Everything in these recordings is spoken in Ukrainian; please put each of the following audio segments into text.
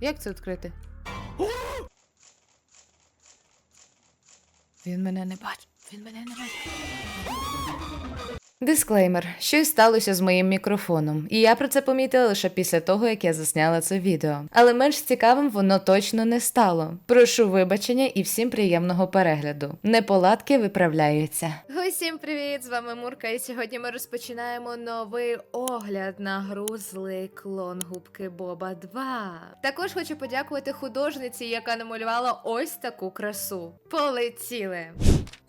Як це відкрити? Він мене не бачить. Він мене не бачить. Дисклеймер: щось сталося з моїм мікрофоном, і я про це помітила лише після того, як я засняла це відео. Але менш цікавим воно точно не стало. Прошу вибачення і всім приємного перегляду. Неполадки виправляються. Усім привіт! З вами Мурка, і сьогодні ми розпочинаємо новий огляд на гру Злий клон губки Боба 2. Також хочу подякувати художниці, яка намалювала ось таку красу. Полетіли!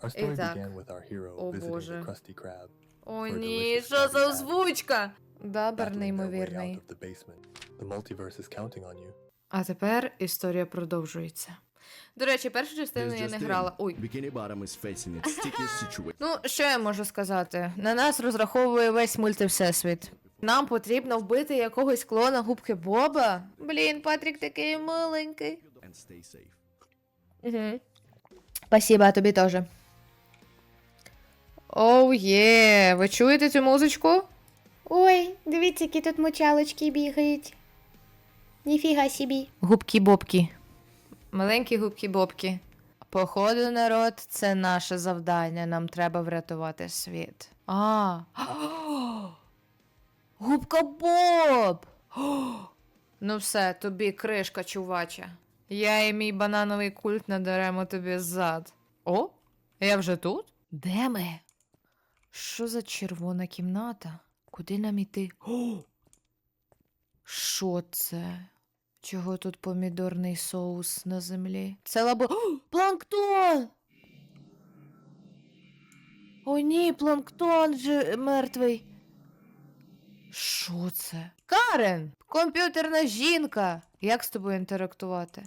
Our story Итак. began with our hero О, visiting Боже. О ні, що за озвучка? Дабер неймовірний. А тепер історія продовжується. До речі, першу частину я не грала. Ой. Ну, що я можу сказати? На нас розраховує весь мультивсесвіт. Нам потрібно вбити якогось клона губки Боба. Блін, Патрік такий. Угу. Спасибо, тобі теж. Оу є, ви чуєте цю музичку? Ой, дивіться, які тут мочалочки бігають. Ніфіга собі. Губки-бобки. Маленькі губки-бобки. Походу, народ, це наше завдання. Нам треба врятувати світ. А. Губка Боб! Ну все, тобі кришка, чувача. Я і мій банановий культ надаремо тобі зад. О, я вже тут? Де ми? Що за червона кімната? Куди нам іти? О! Що це? Чого тут помідорний соус на землі? Це лабо. О, планктон! О, ні, планктон же мертвий. Що це? Карен! Комп'ютерна жінка! Як з тобою інтерактувати?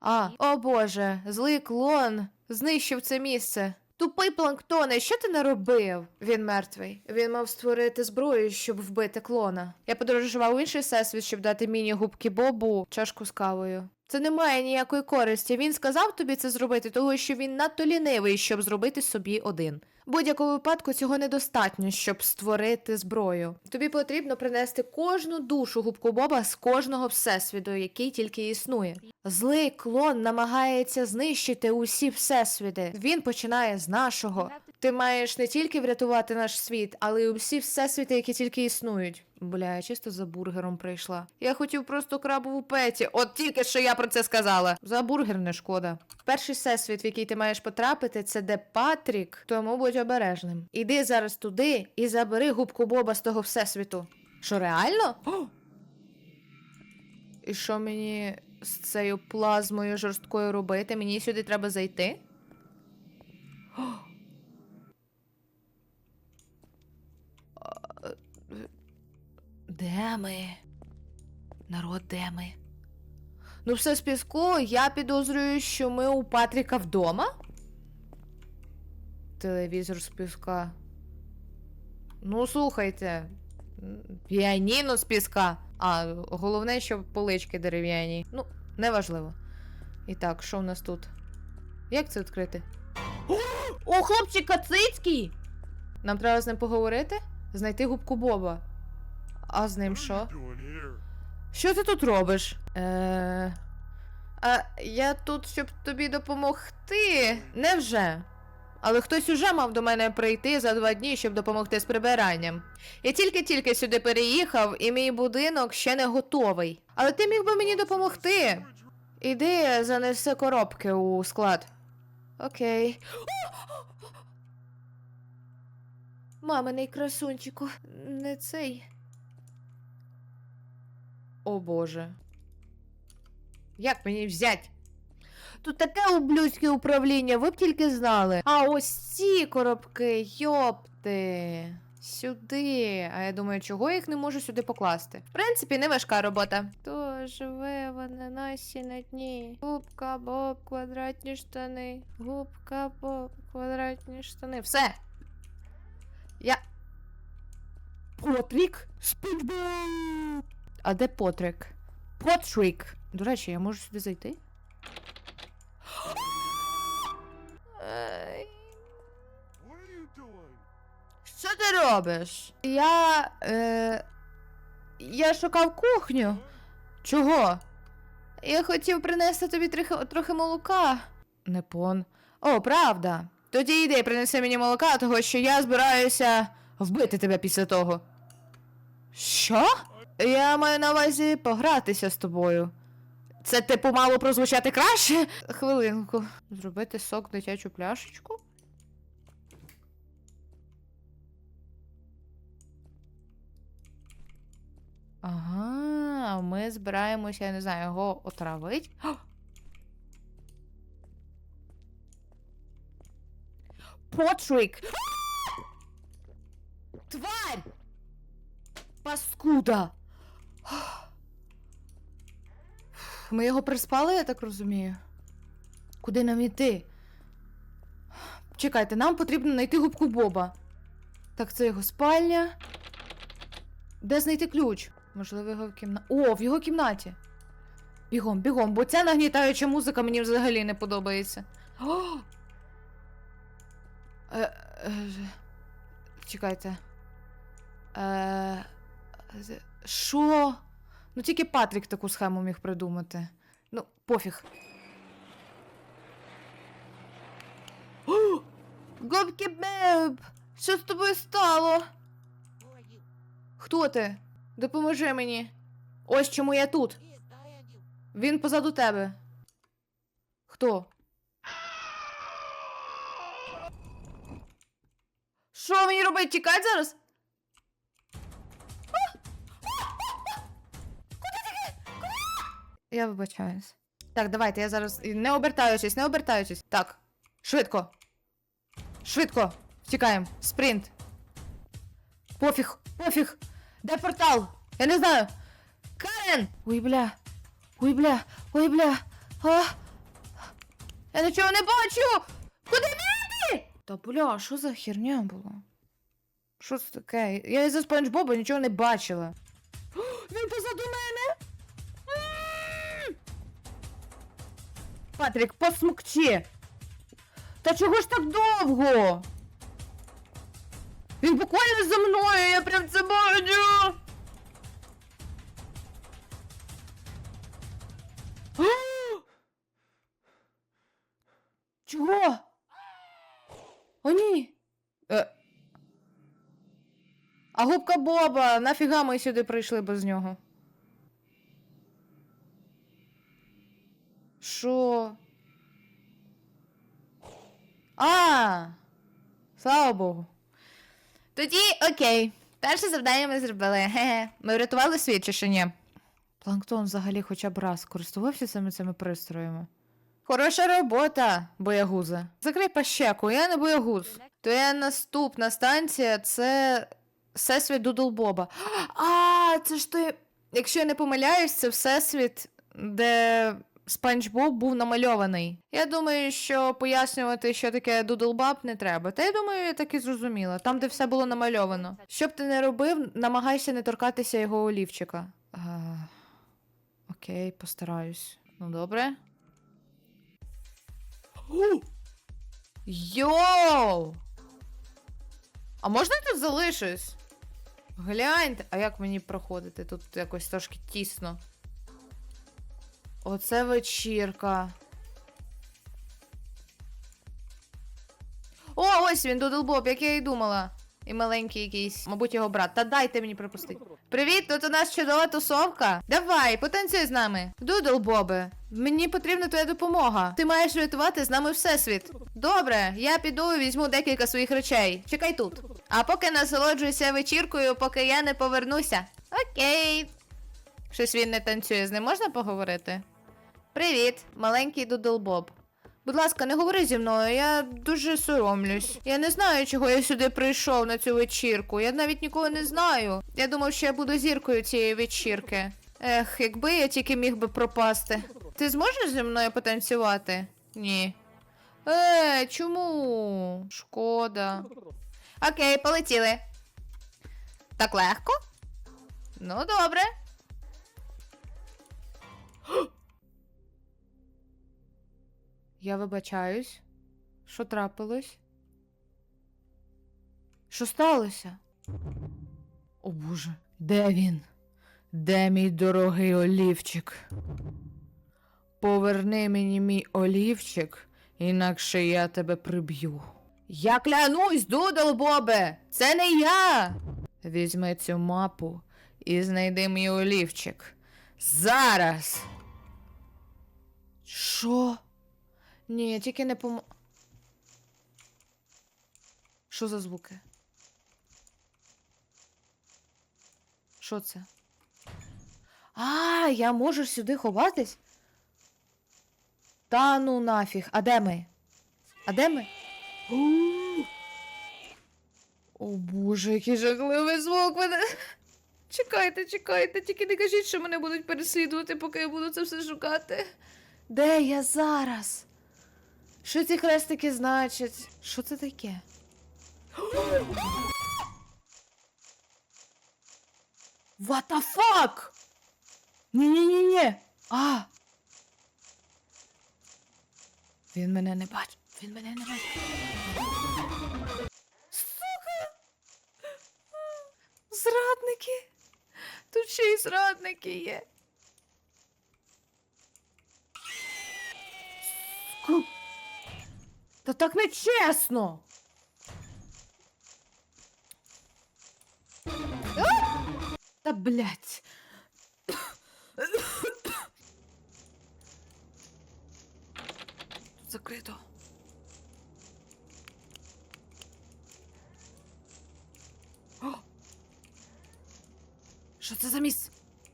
А, о боже, злий клон знищив це місце. Тупий планктоне, що ти наробив? Він мертвий. Він мав створити зброю, щоб вбити клона. Я подорожував інший всесвіт, щоб дати міні-губки Бобу чашку з кавою. Це не має ніякої користі. Він сказав тобі це зробити, тому що він надто лінивий, щоб зробити собі один. Будь-якому випадку цього недостатньо, щоб створити зброю. Тобі потрібно принести кожну душу губку Боба з кожного всесвіту, який тільки існує. Злий клон намагається знищити усі всесвіти. Він починає з нашого. Ти маєш не тільки врятувати наш світ, але й усі всесвіти, які тільки існують. Бля, я чисто за бургером прийшла. Я хотів просто крабову петі. От тільки що я про це сказала. За бургер не шкода. Перший всесвіт, в який ти маєш потрапити, це де Патрік, тому будь обережним. Іди зараз туди і забери губку Боба з того всесвіту. Що реально? О! І що мені з цією плазмою жорсткою робити? Мені сюди треба зайти? О! А, е, Де ми? Народ, де ми? Ну, все з піску, я підозрюю, що ми у Патріка вдома. Телевізор з піска. Ну, слухайте. Піаніно з піска. А, головне, що полички дерев'яні. Ну, неважливо. І так, що в нас тут? Як це відкрити? О, хлопчик Кацицький! Нам треба з ним поговорити? Знайти губку Боба. А з ним що? Що ти тут робиш? Е... А я тут, щоб тобі допомогти. Невже? Але хтось уже мав до мене прийти за два дні, щоб допомогти з прибиранням. Я тільки-тільки сюди переїхав, і мій будинок ще не готовий. Але ти міг би мені допомогти. Іди, занеси коробки у склад. Окей. Маминий красунчику, не цей. О боже. Як мені взять? Тут таке ублюдське управління, ви б тільки знали. А ось ці коробки, йопти. Сюди. А я думаю, чого я їх не можу сюди покласти? В принципі, не важка робота. То живе в ананасі на дні. Губка Боб, квадратні штани. Губка Боб, квадратні штани. Все. Я. Потрік? Спінбол! А де Потрик? Потрік! До речі, я можу сюди зайти? Що ти робиш? Я. Е, я шукав кухню. Чого? Я хотів принести тобі трохи, трохи молока. Не пон. О, правда. Тоді йди, принеси мені молока, того що я збираюся вбити тебе після того. Що? Я маю на увазі погратися з тобою. Це типу мало прозвучати краще? Хвилинку. Зробити сок дитячу пляшечку? Ага, ми збираємося, я не знаю, його отравить. Потрик! Тварь! Паскуда! Ми його приспали, я так розумію. Куди нам іти? Чекайте, нам потрібно знайти губку Боба. Так, це його спальня. Де знайти ключ? Можливо, його в кімнаті. О, в його кімнаті. Бігом, бігом, бо ця нагнітаюча музика мені взагалі не подобається. О! Е, е, чекайте. Е, Що? Ну тільки Патрік таку схему міг придумати. Ну, пофіг. О! Губки Беб! Що з тобою стало? Хто ти? Допоможи мені. Ось чому я тут. Він позаду тебе. Хто? Що мені робити? Тікать зараз? Я вибачаюсь. Так, давайте, я зараз. Не обертаючись, не обертаючись. Так. Швидко. Швидко. Втікаємо. Спринт. Пофіг, пофіг. Де портал? Я не знаю. Карен! Ой, бля. Ой, бля. Ой, бля. А? Я нічого не бачу! Куди мені? Та бля, що за херня була? Що це таке? Я із-за Спанч Боба нічого не бачила. Він позаду Патрік, посмокчи! Та чого ж так довго? Він буквально за мною, я прям це бачу! Чого? О, ні. Е. А губка Боба, нафіга ми сюди прийшли без нього? Що? А! Слава Богу. Тоді окей. Перше завдання ми зробили. Ге-ге. Ми врятували світ чи ще ні? Планктон взагалі хоча б раз користувався саме цими пристроями. Хороша робота, боягуза. Закрий пащеку, я не боягуз. Твоя наступна станція це Всесвіт Дудл Боба. А, це ж той. Якщо я не помиляюсь, це Всесвіт, де Спанч Боб був намальований. Я думаю, що пояснювати, що таке Дудл Боб, не треба. Та я думаю, я так і зрозуміла. Там, де все було намальовано. Що б ти не робив, намагайся не торкатися його олівчика. А, окей, постараюсь. Ну, добре. Йоу! А можна я тут залишусь? Гляньте, а як мені проходити? Тут якось трошки тісно. Оце вечірка. О, ось він, Дудлбоб, як я і думала. І маленький якийсь, мабуть, його брат. Та дайте мені пропустити. Привіт, тут у нас чудова тусовка. Давай, потанцюй з нами. Дудл Дудлбобе, мені потрібна твоя допомога. Ти маєш рятувати з нами всесвіт. Добре, я піду і візьму декілька своїх речей. Чекай тут. А поки насолоджуйся вечіркою, поки я не повернуся. Окей. Щось він не танцює, з ним можна поговорити? Привіт, маленький дудлбоб. Будь ласка, не говори зі мною, я дуже соромлюсь. Я не знаю, чого я сюди прийшов на цю вечірку. Я навіть нікого не знаю. Я думав, що я буду зіркою цієї вечірки. Ех, якби я тільки міг би пропасти. Ти зможеш зі мною потанцювати? Ні. Е, чому? Шкода. Окей, полетіли. Так легко? Ну, добре. Я вибачаюсь. Що трапилось? Що сталося? О боже, де він? Де мій дорогий олівчик? Поверни мені мій олівчик, інакше я тебе приб'ю. Я клянусь, Дудл Бобе! Це не я. Візьми цю мапу і знайди мій олівчик. Зараз. Що? Ні, тільки не пом... Що за звуки? Що це? А, я можу сюди ховатись? Та ну нафіг. А де ми? А де ми? О боже, який жахливий звук мене. Чекайте, чекайте, тільки не кажіть, що мене будуть переслідувати, поки я буду це все шукати. Де я зараз? Що ці хрестики значать? Що це таке? What the fuck? Ні-ні-ні-ні. А. Він мене не бачить. Він мене не бачить. Сука! Зрадники. Тут ще й зрадники є. Сука. Та так не чесно. Та блять. Тут закрито. О! Що це за місце?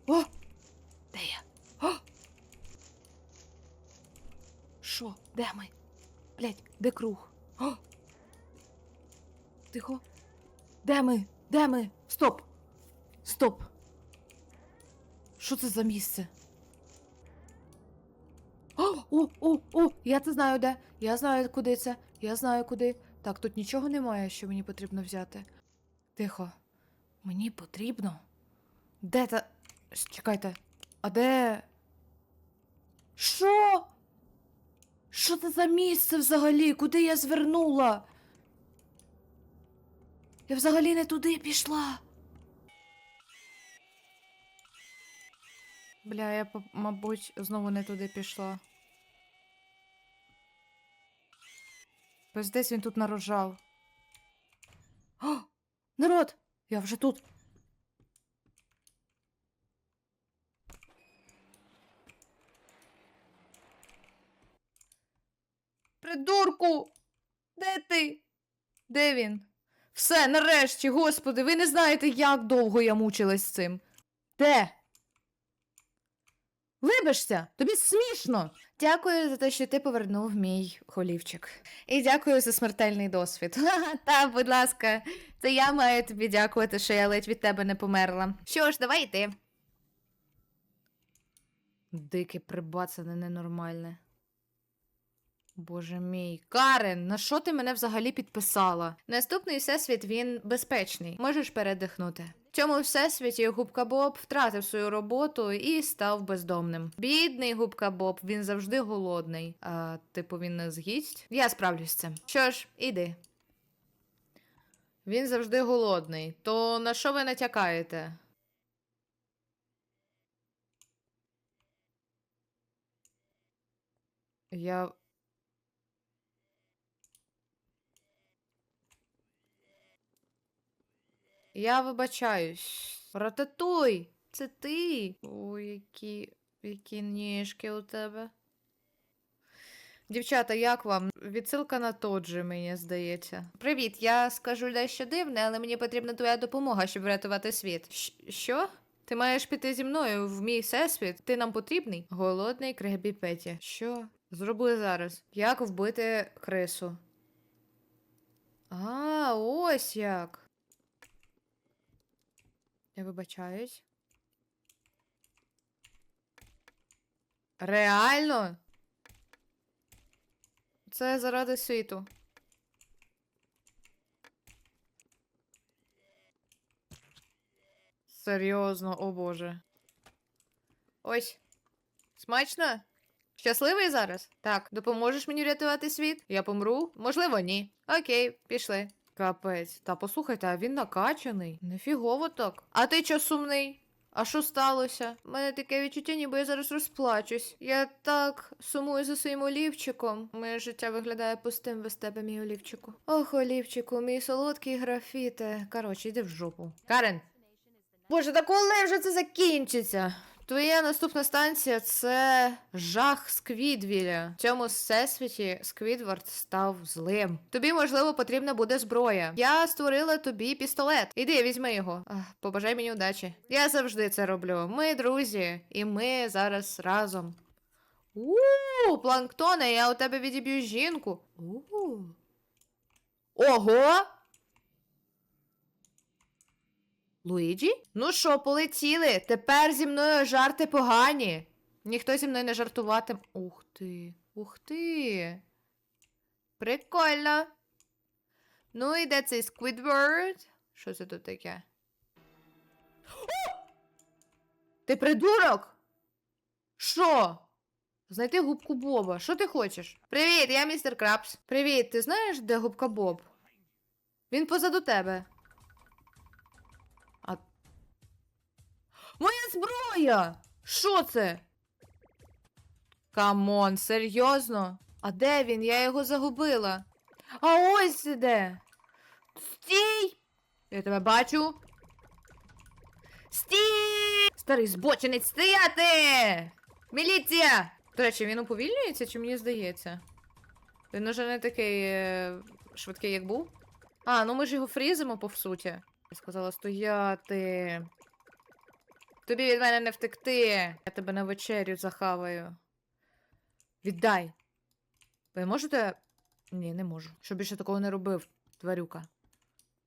О! Де я? О! Що? Де ми? Блять, де круг? О! Тихо. Де ми? Де ми? Стоп! Стоп! Що це за місце? О, о, о, о, я це знаю де. Я знаю, куди це. Я знаю куди. Так, тут нічого немає, що мені потрібно взяти. Тихо. Мені потрібно. Де та. Чекайте. А де. Що? Що це за місце взагалі? Куди я звернула? Я взагалі не туди пішла. Бля, я, мабуть, знову не туди пішла. Ось десь він тут нарожав. О! Народ! Я вже тут. Придурку! Де ти? Де він? Все, нарешті, господи, ви не знаєте, як довго я мучилась з цим. Де? Вибачся, тобі смішно. Дякую за те, що ти повернув мій холівчик. І дякую за смертельний досвід. Та, будь ласка, це я маю тобі дякувати, що я ледь від тебе не померла. Що ж, давай йти. Дике прибацане ненормальне. Боже мій. Карен, на що ти мене взагалі підписала? Наступний всесвіт він безпечний. Можеш передихнути. В цьому всесвіті губка Боб втратив свою роботу і став бездомним. Бідний губка Боб, він завжди голодний. А типу він не з'їсть? Я справлюсь з цим. Що ж, іди. Він завжди голодний. То на що ви натякаєте? Я Я вибачаюсь. Рататуй! Це ти. Ой, які, які ніжки у тебе. Дівчата, як вам? Відсилка на тот же, мені здається. Привіт, я скажу дещо дивне, але мені потрібна твоя допомога, щоб врятувати світ. Щ- що? Ти маєш піти зі мною в мій всесвіт? Ти нам потрібний? Голодний Кребі Петі. Що? Зроби зараз. Як вбити крису? А, ось як. Я вибачаюсь. Реально? Це заради світу. Серйозно, о боже. Ось. Смачно? Щасливий зараз? Так, допоможеш мені врятувати світ? Я помру? Можливо, ні. Окей, пішли. Капець. Та послухайте, а він накачаний. Нефігово так. А ти чо сумний? А що сталося? У мене таке відчуття, ніби я зараз розплачусь. Я так сумую за своїм олівчиком. Моє життя виглядає пустим без тебе, мій олівчику. Ох, олівчику, мій солодкий графіте. Коротше, йди в жопу. Карен! Боже, та коли вже це закінчиться? Твоя наступна станція це жах Сквідвіля. В цьому всесвіті Сквідвард став злим. Тобі, можливо, потрібна буде зброя. Я створила тобі пістолет. Іди, візьми його. Ах, побажай мені удачі. Я завжди це роблю. Ми друзі, і ми зараз разом. У, планктоне, я у тебе відіб'ю жінку. У. Ого! Луїджі? Ну що, полетіли? Тепер зі мною жарти погані. Ніхто зі мною не жартуватиме. Ух ти, ух ти. Прикольно. Ну і де цей Squidward? Що це тут таке? О! Ти придурок? Що? Знайти губку Боба. Що ти хочеш? Привіт, я містер Крабс. Привіт, ти знаєш, де губка Боб? Він позаду тебе. Моя зброя! Що це? Камон, серйозно? А де він? Я його загубила. А ось де. Стій! Я тебе бачу. Стій! Старий збочинець стояти! Міліція! До речі, він уповільнюється, чи мені здається? Він уже не такий е, швидкий, як був. А, ну ми ж його фрізимо, по суті. Я сказала стояти. Тобі від мене не втекти. Я тебе на вечерю захаваю. Віддай. Ви можете. Ні, не можу. Щоб більше такого не робив, тварюка.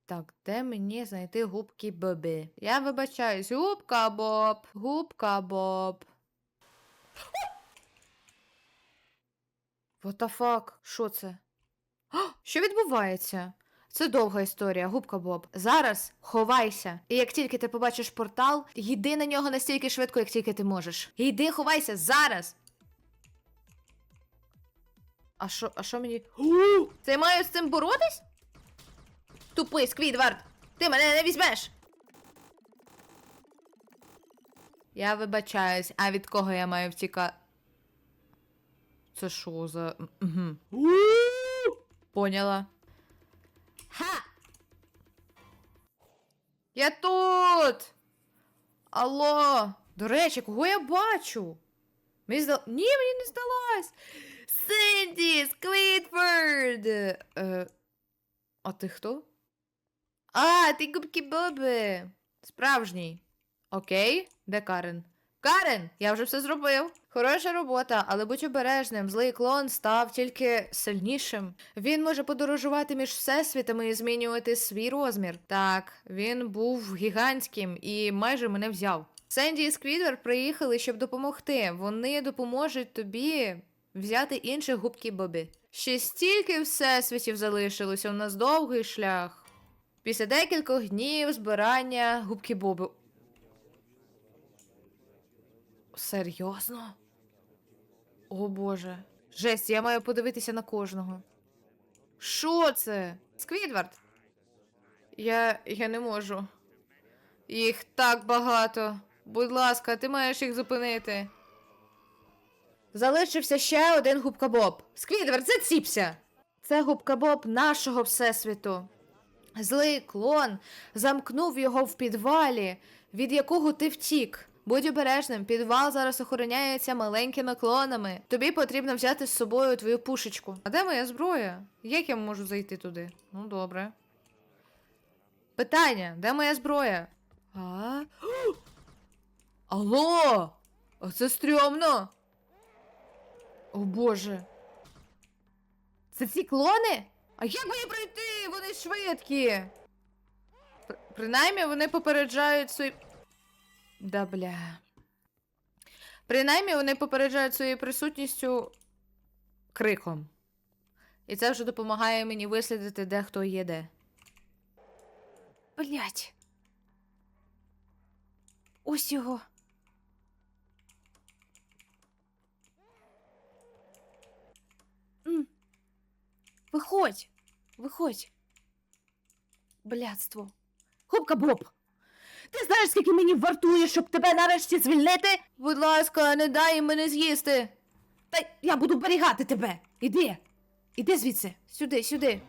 Так, де мені знайти губки Бобі? Я вибачаюсь. Губка Боб. Губка Боб. What the fuck? Що це? Що відбувається? Це довга історія, губка Боб. Зараз ховайся. І як тільки ти побачиш портал, йди на нього настільки швидко, як тільки ти можеш. Йди, ховайся зараз. А що, а що мені. Я маю з цим боротись? Тупий Сквідвард! Ти мене не візьмеш! Я вибачаюсь, а від кого я маю втікати? Це що за. Поняла. Ха! Я тут! Алло! До речі, кого я бачу? Мені здал... Ні, мені не здалась! Синді! Сквідфорд! Е... А ти хто? А, ти губки Боби! Справжній. Окей, де Карен? Карен, я вже все зробив. Хороша робота, але будь обережним, злий клон став тільки сильнішим. Він може подорожувати між всесвітами і змінювати свій розмір. Так, він був гігантським і майже мене взяв. Сенді і Сквідвер приїхали, щоб допомогти. Вони допоможуть тобі взяти інших губки Бобі. Ще стільки всесвітів залишилося, у нас довгий шлях. Після декількох днів збирання губки Боби. Серйозно? О боже. Жесть, я маю подивитися на кожного. Що це? Сквідвард? Я. я не можу. Їх так багато. Будь ласка, ти маєш їх зупинити. Залишився ще один губка Боб. Сквідвард, заціпся! Це губка Боб нашого всесвіту. Злий клон замкнув його в підвалі, від якого ти втік. Будь обережним, підвал зараз охороняється маленькими клонами. Тобі потрібно взяти з собою твою пушечку. А де моя зброя? Як я можу зайти туди? Ну, добре. Питання: де моя зброя? А? Алло! Оце стрьомно! О боже. Це ці клони? А як мені пройти? Вони швидкі. Пр- Принаймні вони попереджають свої. Да бля. Принаймні вони попереджають своєю присутністю криком. І це вже допомагає мені вислідити, де хто є де. Блять. Ось його. М. Виходь. Виходь. Блядство. Губка Боб. Ти знаєш, скільки мені вартує, щоб тебе нарешті звільнити? Будь ласка, не дай мене з'їсти. Та я буду берігати тебе. Іди. Іди звідси. Сюди, сюди.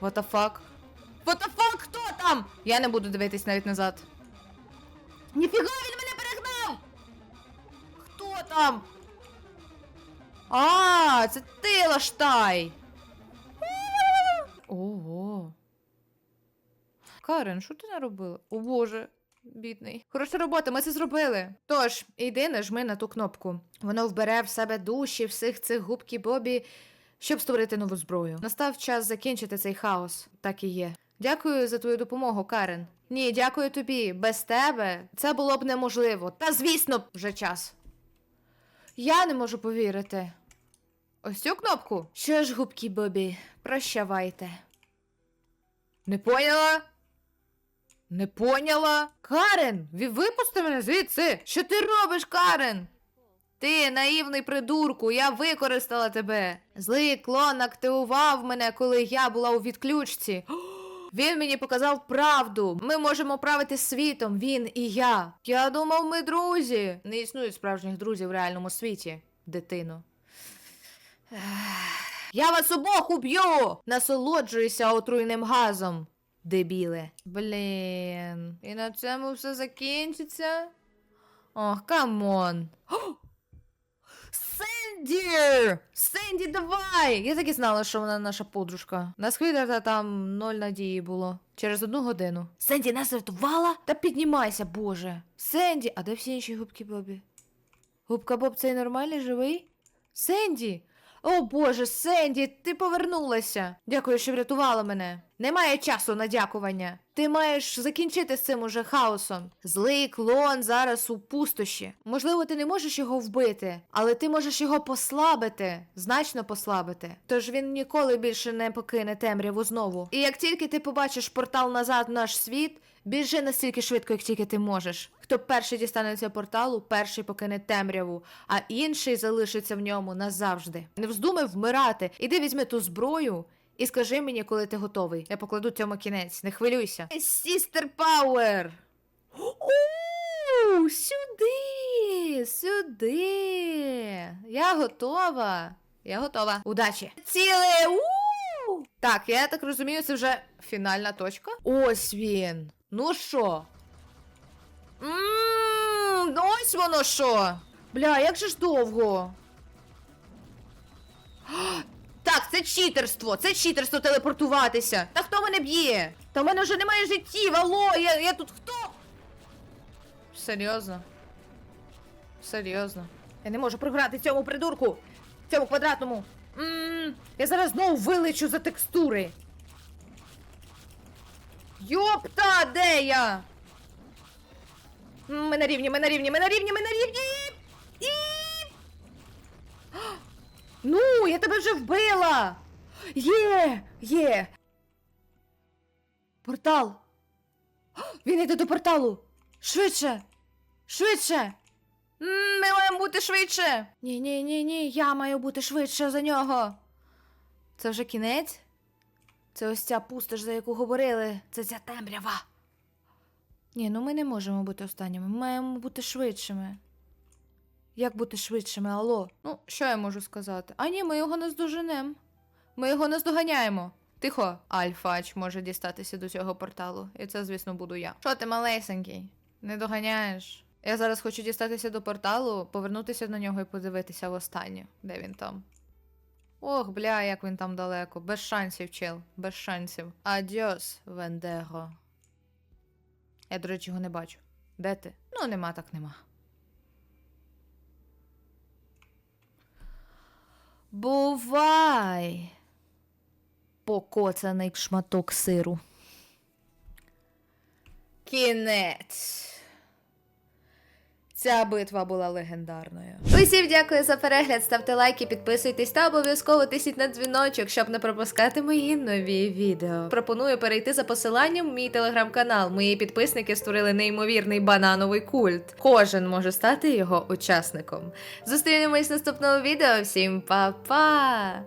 What the fuck? What the fuck? Хто там? Я не буду дивитись навіть назад. Ніфіга він мене перегнав! Хто там? А, це ти лаштай. Ого. Карен, що ти наробила? О боже, бідний. Хороша робота, ми це зробили. Тож, іди нажми на ту кнопку. Воно вбере в себе душі всіх цих губки Бобі, щоб створити нову зброю. Настав час закінчити цей хаос. Так і є. Дякую за твою допомогу, Карен. Ні, дякую тобі. Без тебе це було б неможливо. Та звісно, вже час. Я не можу повірити. Ось цю кнопку. Що ж, губки Бобі, прощавайте. Не поняла? Не поняла? Карен, випусти мене звідси. Що ти робиш, Карен? Ти наївний придурку, я використала тебе. Злий клон активував мене, коли я була у відключці. Він мені показав правду. Ми можемо правити світом, він і я. Я думав, ми друзі. Не існують справжніх друзів в реальному світі, дитино. Я вас обох уб'ю! Насолоджуюся отруйним газом, дебіле. Блін. І на цьому все закінчиться. Ох, камон. Сенді! Сенді, давай! Я так і знала, що вона наша подружка. На Сквідерта там ноль надії було. Через одну годину. Сенді нас рятувала? Та піднімайся, боже. Сенді, а де всі інші губки Бобі? Губка Боб цей нормальний живий? Сенді! О боже, Сенді, ти повернулася. Дякую, що врятувала мене. Немає часу на дякування. Ти маєш закінчити з цим уже хаосом. Злий клон зараз у пустоші. Можливо, ти не можеш його вбити, але ти можеш його послабити, значно послабити. Тож він ніколи більше не покине темряву знову. І як тільки ти побачиш портал назад в наш світ, біжи настільки швидко, як тільки ти можеш. Хто перший дістанеться порталу, перший покине темряву, а інший залишиться в ньому назавжди. Не вздумай вмирати. Іди візьми ту зброю. І скажи мені, коли ти готовий. Я покладу цьому кінець, не хвилюйся. Сістер Пауер! У, сюди! Сюди! Я готова. Я готова. Удачі! Ціле! У! Так, я так розумію, це вже фінальна точка. Ось він. Ну що? Ммм, ось воно що. Бля, як же ж довго. Так, це читерство, це читерство телепортуватися. Та хто мене б'є? Та в мене вже немає життів, алло, я, я тут хто? Серйозно? Серйозно. Я не можу програти цьому придурку, цьому квадратному. Ммм, я зараз знову вилечу за текстури. Йопта, де я? Ми на рівні, ми на рівні, ми на рівні, ми на рівні. І... Ну, я тебе вже вбила. Є, є. Портал. Він йде до порталу. Швидше. Швидше. Ми маємо бути швидше. Ні, ні, ні, ні, я маю бути швидше за нього. Це вже кінець? Це ось ця пустош, за яку говорили. Це ця темрява. Ні, ну ми не можемо бути останніми. Ми маємо бути швидшими. Як бути швидшими, алло? Ну, що я можу сказати? А ні, ми його не здоженемо. Ми його не здоганяємо. Тихо, Альфач може дістатися до цього порталу. І це, звісно, буду я. Що ти малесенький? Не доганяєш? Я зараз хочу дістатися до порталу, повернутися на нього і подивитися востаннє, де він там. Ох, бля, як він там далеко. Без шансів, чел, без шансів. Адіос, Вендего. Я, до речі, його не бачу. Де ти? Ну, нема, так нема. Бувай. Покоцаний шматок сиру. Кінець. Ця битва була легендарною. Усім дякую за перегляд. Ставте лайки, підписуйтесь та обов'язково тисніть на дзвіночок, щоб не пропускати мої нові відео. Пропоную перейти за посиланням в мій телеграм-канал. Мої підписники створили неймовірний банановий культ. Кожен може стати його учасником. Зустрінемось в наступному відео. Всім па-па!